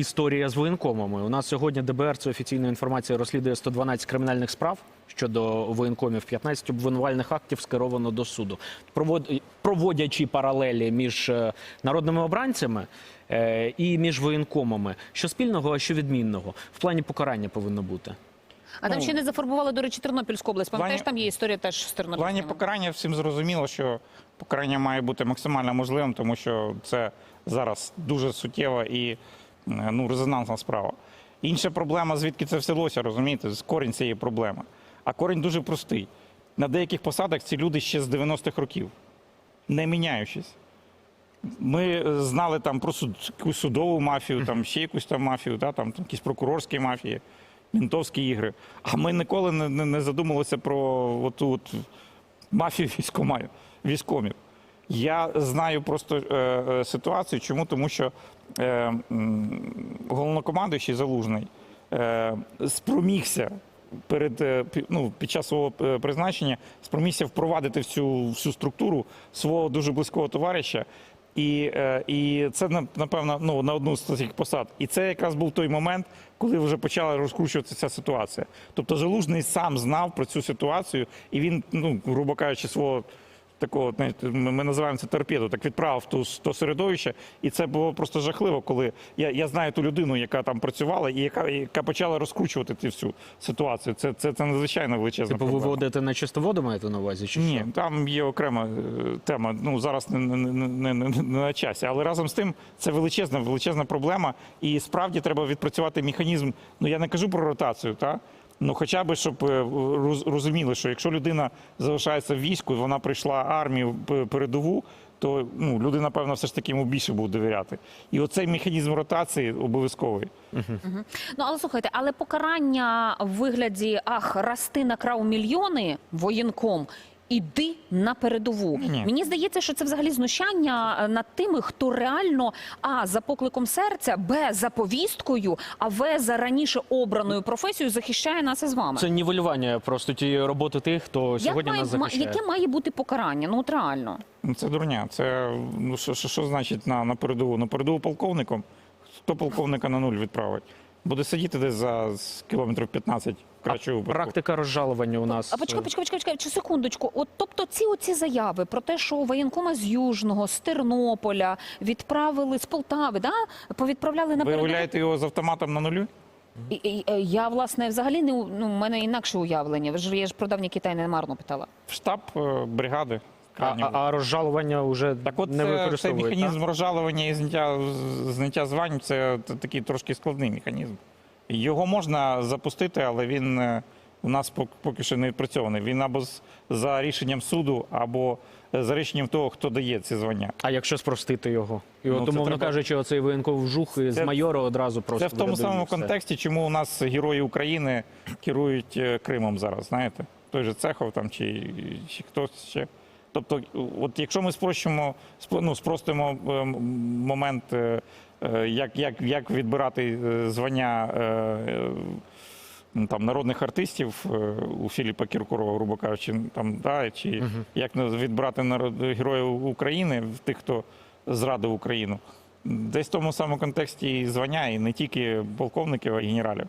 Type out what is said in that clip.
Історія з воєнкомами. У нас сьогодні ДБР це офіційна інформація розслідує 112 кримінальних справ щодо воєнкомів. 15 обвинувальних актів скеровано до суду. Провод- Проводячи паралелі між е, народними обранцями е, і між воєнкомами. Що спільного, а що відмінного в плані покарання повинно бути. А там Ну, ще не зафарбували, до речі, Тернопільську область. Пам'ятаєш, там є історія теж з В плані покарання всім зрозуміло, що покарання має бути максимально можливим, тому що це зараз дуже суттєва і ну, резонансна справа. Інша проблема, звідки це взялося, розумієте, корінь цієї проблеми. А корінь дуже простий. На деяких посадах ці люди ще з 90-х років, не міняючись. Ми е, знали там про суд, судову мафію, там ще якусь там мафію, да, там, там якісь прокурорські мафії, мінтовські ігри. А ми ніколи не, не, не задумувалися про оту от мафію військомаю, військомів. Я знаю просто е, е, ситуацію. Чому? Тому що е, головнокомандуючий Залужний е, спромігся перед е, ну, під час свого е, призначення, спромігся впровадити всю, всю структуру свого дуже близького товариша. І, і це напевно ну, на одну з таких посад. І це якраз був той момент, коли вже почала розкручуватися ця ситуація. Тобто Залужний сам знав про цю ситуацію, і він, ну грубо кажучи, свого такого ми називаємо це торпеду, так відправив ту то середовище. І це було просто жахливо, коли я, я знаю ту людину, яка там працювала, і яка, яка почала розкручувати цю всю ситуацію. Це, це, це надзвичайно величезна Типу, ви виводите на чисту воду, маєте на увазі? Чи Ні, що? там є окрема е, тема. Ну зараз не, не, не, не, не, не на часі. Але разом з тим це величезна, величезна проблема. І справді треба відпрацювати механізм. Ну я не кажу про ротацію, та ну хоча б щоб е, розуміли, що якщо людина залишається в війську, вона прийшла армію передову. То ну люди, напевно, все ж таки йому більше будуть довіряти. І оцей механізм ротації обов'язковий. Ну але слухайте, але покарання в вигляді ах, расти на накрав мільйони воєнком. Іди на передову. Ні. Мені здається, що це взагалі знущання е, над тими, хто реально а за покликом серця, б за повісткою, а в за раніше обраною професією захищає нас із вами. Це нівелювання просто тієї роботи тих, хто сьогодні має, нас ма- захищає. яке має бути покарання? Ну от реально. Ну, Це дурня. Це ну що, що, що значить на, на передову? На передову полковником? Хто полковника на нуль відправить? Буде сидіти десь за кілометрів 15 в кращому випадку. Практика розжалування у нас. А почекай, почекай, почекай, почекай, чи секундочку. От тобто ці оці заяви про те, що воєнкома з Южного, з Тернополя відправили з Полтави, да? повідправляли на Ви уявляєте його з автоматом на нулю? І- і- е, Я власне взагалі не у- ну, в мене інакше уявлення. Ви ж я ж про давній Китай не марно питала. В штаб е, бригади. А, а, а розжалування вже так от не це, механізм так? розжалування і зняття, зняття звань це такий трошки складний механізм. Його можна запустити, але він е, у нас поки що не відпрацьований. Він або за рішенням суду, або е, за рішенням того, хто дає ці звання. А якщо спростити його? І от, Ну, це умовно треба- кажучи, оцей воєнков жух з майора одразу просто Це в тому самому все. контексті, чому у нас герої України керують е, Кримом зараз, знаєте? Той же Цехов там чи, чи хтось ще. Тобто, от якщо ми спрощимо, спро- ну, спростимо е, момент, е, е, як, як, як відбирати е, звання там, народних артистів у Філіпа Кіркорова, грубо кажучи, там, да, чи як відбирати народ, героїв України, тих, хто зрадив Україну. Десь в тому самому контексті і звання, і не тільки полковників, а й генералів.